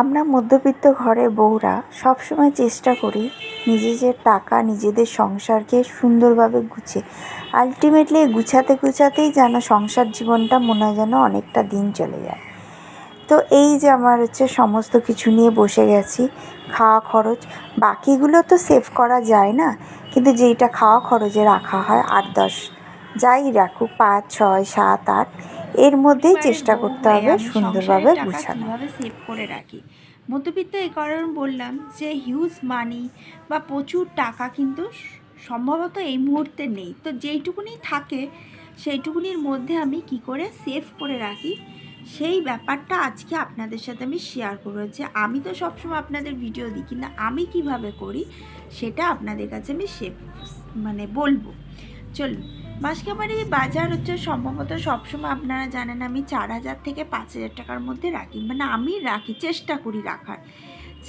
আমরা মধ্যবিত্ত ঘরের বউরা সবসময় চেষ্টা করি নিজেদের টাকা, নিজেদের সংসারকে সুন্দরভাবে গুছিয়ে। আলটিমেটলি গুছাতে গুছাতেই যেন সংসার জীবনটা মনে হয় যেন অনেকটা দিন চলে যায়। তো এই যে আমার হচ্ছে সমস্ত কিছু নিয়ে বসে গেছি, খাওয়া খরচ, বাকিগুলো তো সেভ করা যায় না, কিন্তু যেইটা খাওয়া খরচে রাখা হয় আট, দশ, যাই রাখুক, পাঁচ, ছয়, সাত, আট এর মধ্যেই চেষ্টা করতে হবে সুন্দরভাবে গুছানো। সেভ করে রাখি? মধ্যবিত্ত এই কারণ বললাম যে হিউজ মানি বা প্রচুর টাকা কিন্তু সম্ভবত এই মুহূর্তে নেই। তো যেইটুকুনি থাকে, সেইটুকুনির মধ্যে আমি কি করে সেভ করে রাখি? সেই ব্যাপারটা আজকে আপনাদের সাথে আমি শেয়ার করব যে আমি তো সবসময় আপনাদের ভিডিও দিই কিন্তু আমি কীভাবে করি? সেটা আপনাদের কাছে আমি সেভ মানে বলব। চলুন মাসকাবাড়ি বাজার হচ্ছে সম্ভবত সবসময় আপনারা জানেন আমি চার হাজার থেকে পাঁচ হাজার টাকার মধ্যে রাখি মানে আমি রাখি, চেষ্টা করি রাখার।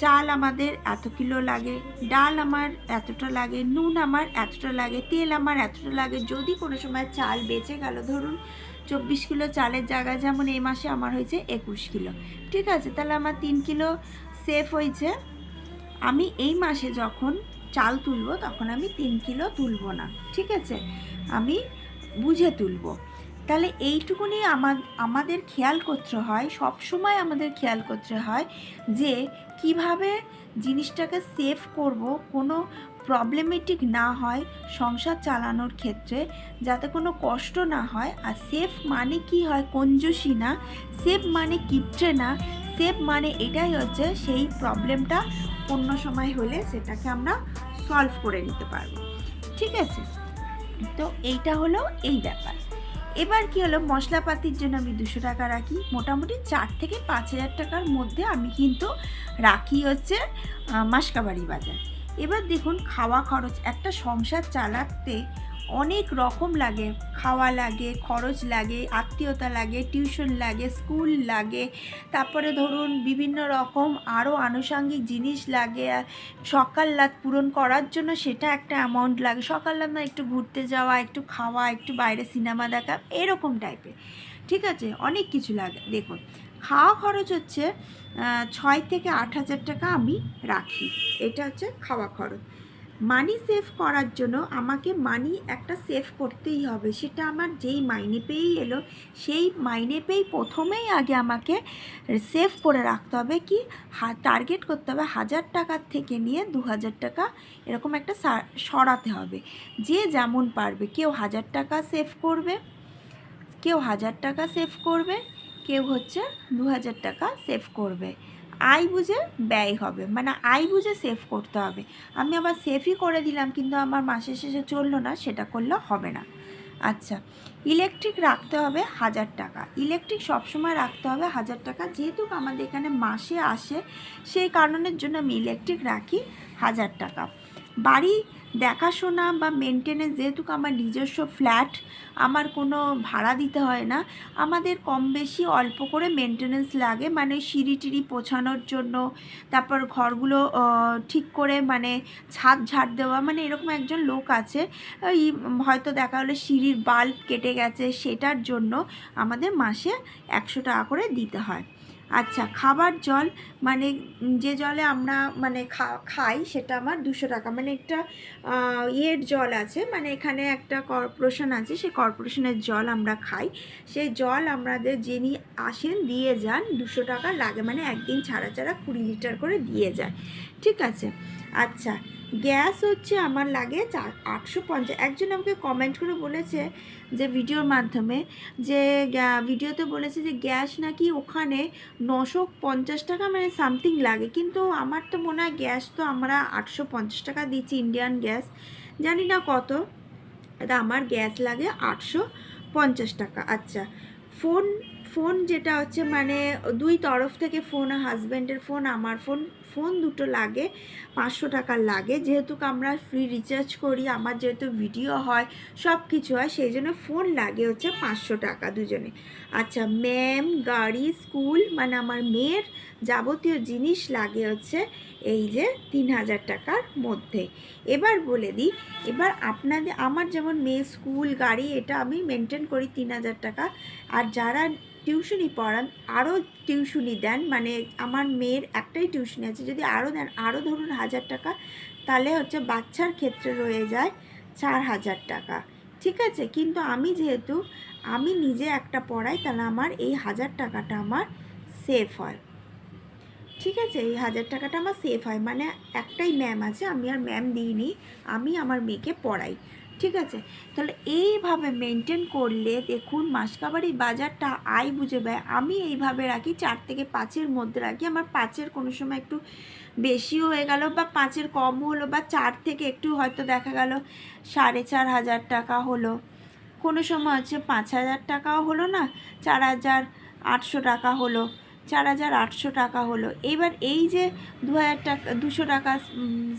চাল আমাদের এত কিলো লাগে, ডাল আমার এতটা লাগে, নুন আমার এতটা লাগে, তেল আমার এতটা লাগে, যদি কোনো সময় চাল বেঁচে গেল, ধরুন চব্বিশ কিলো চালের জায়গায় যেমন এই মাসে আমার হয়েছে একুশ কিলো, ঠিক আছে? তাহলে আমার তিন কিলো সেফ হয়েছে। আমি এই মাসে যখন চাল তুলবো, তখন আমি তিন কিলো তুলবো না, ঠিক আছে? আমি বুঝে তুলবো। তাহলে এইটুকুনি আমার, আমাদের খেয়াল করতে হয় সব সময় আমাদের খেয়াল করতে হয় যে কীভাবে জিনিসটাকে সেভ করব, কোনো প্রবলেমেটিক না হয় সংসার চালানোর ক্ষেত্রে, যাতে কোনো কষ্ট না হয়। আর সেফ মানে কি হয়? কঞ্জুসি না। সেফ মানে কিপটে না। সেফ মানে এটাই হচ্ছে সেই প্রবলেমটা অন্য সময় হলে সেটাকে আমরা সলভ করে নিতে পারব। ঠিক আছে? তো এইটা হলো এই ব্যাপার। এবার কি হলো? মশলাপাতির জন্য আমি দুশো টাকা রাখি। মোটামুটি চার থেকে পাঁচ হাজার টাকার মধ্যে আমি কিন্তু রাখি হচ্ছে মাসকাবাড়ি বাজার। এবার দেখুন, খাওয়া খরচ, একটা সংসার চালাতে অনেক রকম লাগে। খাওয়া লাগে, খরচ লাগে, আত্মীয়তা লাগে, টিউশন লাগে, স্কুল লাগে, তারপরে ধরুন বিভিন্ন রকম আরও আনুষঙ্গিক জিনিস লাগে, আর সকাল রাত পূরণ করার জন্য সেটা একটা অ্যামাউন্ট লাগে। সকাল রাত না একটু ঘুরতে যাওয়া, একটু খাওয়া, একটু বাইরে সিনেমা দেখা, এরকম টাইপের ঠিক আছে? অনেক কিছু লাগে। দেখুন, খাওয়া খরচ হচ্ছে ছয় থেকে আট হাজার টাকা আমি রাখি। এটা হচ্ছে খাওয়া খরচ। মানি সেভ করার জন্য আমাকে মানি একটা সেভ করতেই হবে। সেটা আমার যেই মাইনে পেয়েই এলো, সেই মাইনে পেয়েই প্রথমেই আগে আমাকে সেভ করে রাখতে হবে কি টার্গেট করতে হবে হাজার টাকার থেকে নিয়ে দু হাজার টাকা এরকম একটা সরাতে হবে। যে যেমন পারবে, কেউ হাজার টাকা সেভ করবে, কেউ হাজার টাকা সেভ করবে, কেউ হচ্ছে দু হাজার টাকা সেভ করবে। আয় বুঝে ব্যয় হবে মানে আয় বুঝে সেভ করতে হবে। আমি আবার সেভই করে দিলাম, কিন্তু আমার মাসের শেষে চলল না, সেটা করলে হবে না। আচ্ছা ইলেকট্রিক রাখতে হবে হাজার টাকা। ইলেকট্রিক সবসময় রাখতে হবে হাজার টাকা, যেহেতু আমাদের এখানে মাসে আসে, সেই কারণের জন্য আমি ইলেকট্রিক রাখি হাজার টাকা। বাড়ি দেখাশোনা বা মেনটেনেন্স যেহেতু আমার নিজস্ব ফ্ল্যাট আমার কোনো ভাড়া দিতে হয় না, আমাদের কম বেশি অল্প করে মেনটেনেন্স লাগে মানে সিঁড়ি টিড়ি পোছানোর জন্য, তারপর ঘরগুলো ঠিক করে মানে ছাদ ঝাড় দেওয়া মানে এরকম একজন লোক আছে ওই হয়তো দেখা হলো সিঁড়ির বাল্ব কেটে গেছে, সেটার জন্য আমাদের মাসে একশো টাকা করে দিতে হয়। আচ্ছা খাবার জল মানে যে জলে আমরা মানে খাই সেটা আমার দুশো টাকা। মানে একটা ইয়ের জল আছে মানে এখানে একটা কর্পোরেশন আছে, সেই কর্পোরেশনের জল আমরা খাই। সেই জল আমাদের যিনি আসেন দিয়ে যান, দুশো টাকা লাগে মানে একদিন ছাড়া ছাড়া কুড়ি লিটার করে দিয়ে যায়। ঠিক আছে? আচ্ছা গ্যাস হচ্ছে আমার লাগে চার, আটশো পঞ্চাশ। একজন আমাকে কমেন্ট করে বলেছে যে ভিডিওর মাধ্যমে যে ভিডিওতে বলেছে যে গ্যাস নাকি ওখানে নশো পঞ্চাশ টাকা মানে সামথিং লাগে। কিন্তু আমার তো মনে হয় গ্যাস তো আমরা আটশো পঞ্চাশ টাকা দিচ্ছি ইন্ডিয়ান গ্যাস। জানি না কত আমার গ্যাস লাগে আটশো পঞ্চাশ টাকা। আচ্ছা ফোন ফোন যেটা হচ্ছে মানে দুই তরফ থেকে ফোন, হাজব্যান্ডের ফোন, আমার ফোন ফোন দুটো লাগে, পাঁচশো টাকার লাগে। যেহেতু আমরা ফ্রি রিচার্জ করি, আমার যেহেতু ভিডিও হয় সব কিছু হয়, সেই জন্য ফোন লাগে হচ্ছে পাঁচশো টাকা দুজনে। আচ্ছা ম্যাম গাড়ি স্কুল মানে আমার মেয়ের যাবতীয় জিনিস লাগে হচ্ছে এই যে তিন হাজার টাকার মধ্যে। এবার বলে দিই, এবার আপনাদের, আমার যেমন মেয়ে স্কুল গাড়ি, এটা আমি মেনটেন করি তিন হাজার টাকা। আর যারা টিউশনি পড়ান, আরও টিউশনি দেন। মানে আমার মেয়ের একটাই টিউশনি আছে, যদি আরও দেন, আরও ধরুন হাজার টাকা, তাহলে হচ্ছে বাচ্চার ক্ষেত্রে রয়ে যায় চার হাজার টাকা। ঠিক আছে? কিন্তু আমি যেহেতু, আমি নিজে একটা পড়াই, তাহলে আমার এই হাজার টাকাটা আমার সেফ হয়। ঠিক আছে? এই হাজার টাকাটা আমার সেফ হয়। মানে একটাই ম্যাম আছে, আমি আর ম্যাম দিইনি, আমি আমার মেয়েকে পড়াই। ঠিক আছে? তাহলে এইভাবে মেনটেন করলে দেখুন মাসকাবাড়ি বাজারটা আয় বুঝে ব্যয় আমি এইভাবে রাখি, চার থেকে পাঁচের মধ্যে রাখি। আমার পাঁচের কোনো সময় একটু বেশিও হয়ে গেল বা পাঁচের কম হলো বা চার থেকে একটু হয়তো দেখা গেল সাড়ে চার হাজার টাকা হলো। কোনো সময় হচ্ছে পাঁচ হাজার টাকাও হলো না, চার হাজার আটশো টাকা হলো, চার হাজার আটশো টাকা হলো। এবার এই যে দু হাজার টাকা, দুশো টাকা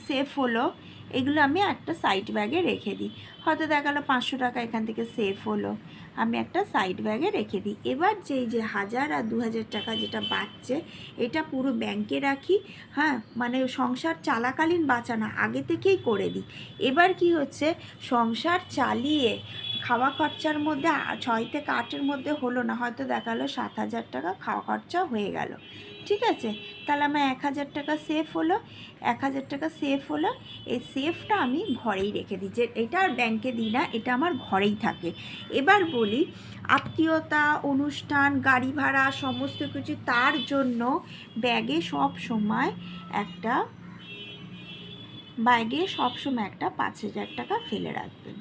সেফ হলো এগুলো আমি একটা সাইড ব্যাগে রেখে দিই। হয়তো দেখা গেলো পাঁচশো টাকা এখান থেকে সেফ হলো। আমি একটা সাইড ব্যাগে রেখে দিই। এবার যেই যে হাজার আর দু হাজার টাকা যেটা বাঁচছে, এটা পুরো ব্যাংকে রাখি। হ্যাঁ মানে সংসার চালাকালীন বাঁচানো, আগে থেকেই করে দিই। এবার কি হচ্ছে, সংসার চালিয়ে খাওয়া খরচার মধ্যে ছয় থেকে আটের মধ্যে হলো না, হয়তো দেখা গেলো সাত হাজার টাকা খাওয়া খরচা হয়ে গেল। ঠিক আছে? তাহলে আমার এক হাজার টাকা সেফ হলো। এক হাজার টাকা সেফ হলো। এই সেফটা আমি ঘরেই রেখে দিই। যে, এটা আর ব্যাংকে দিই না এটা আমার ঘরেই থাকে। এবার বলি আত্মীয়তা অনুষ্ঠান গাড়ি ভাড়া সমস্ত কিছু তার জন্য ব্যাগে সব সময় একটা ব্যাগে সব সময় একটা পাঁচ হাজার টাকা ফেলে রাখবেন।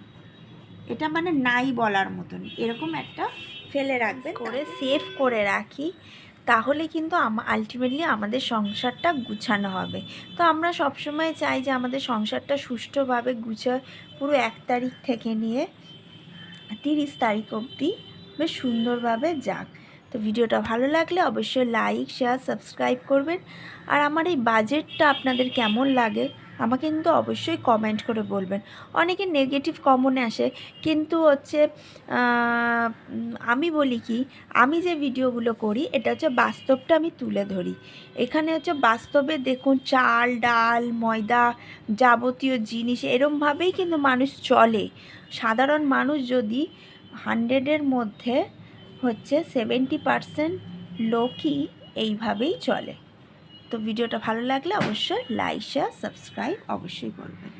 এটা মানে নাই বলার মতন এরকম একটা ফেলে রাখবেন। করে সেভ করে রাখি। তাহলে কিন্তু আলটিমেটলি আমাদের সংসারটা গুছানো হবে। তো আমরা সবসময় চাই যে আমাদের সংসারটা সুষ্ঠুভাবে গুছা, পুরো এক তারিখ থেকে নিয়ে তিরিশ তারিখ অবধি বেশ সুন্দরভাবে যাক। তো ভিডিওটা ভালো লাগলে অবশ্যই লাইক শেয়ার সাবস্ক্রাইব করবেন। আর আমার এই বাজেটটা আপনাদের কেমন লাগে, আমাকে কিন্তু অবশ্যই কমেন্ট করে বলবেন। অনেকে নেগেটিভ কমনে আসে, কিন্তু হচ্ছে আমি বলি কি, আমি যে ভিডিওগুলো করি, এটা হচ্ছে বাস্তবটা আমি তুলে ধরি। এখানে হচ্ছে বাস্তবে দেখুন, চাল, ডাল, ময়দা যাবতীয় জিনিস, এরমভাবেই কিন্তু মানুষ চলে। সাধারণ মানুষ যদি হান্ড্রেডের মধ্যে হচ্ছে সেভেন্টি পারসেন্ট লোকই এইভাবেই চলে। তো ভিডিওটা ভালো লাগলে অবশ্যই লাইক শেয়ার সাবস্ক্রাইব অবশ্যই করবেন।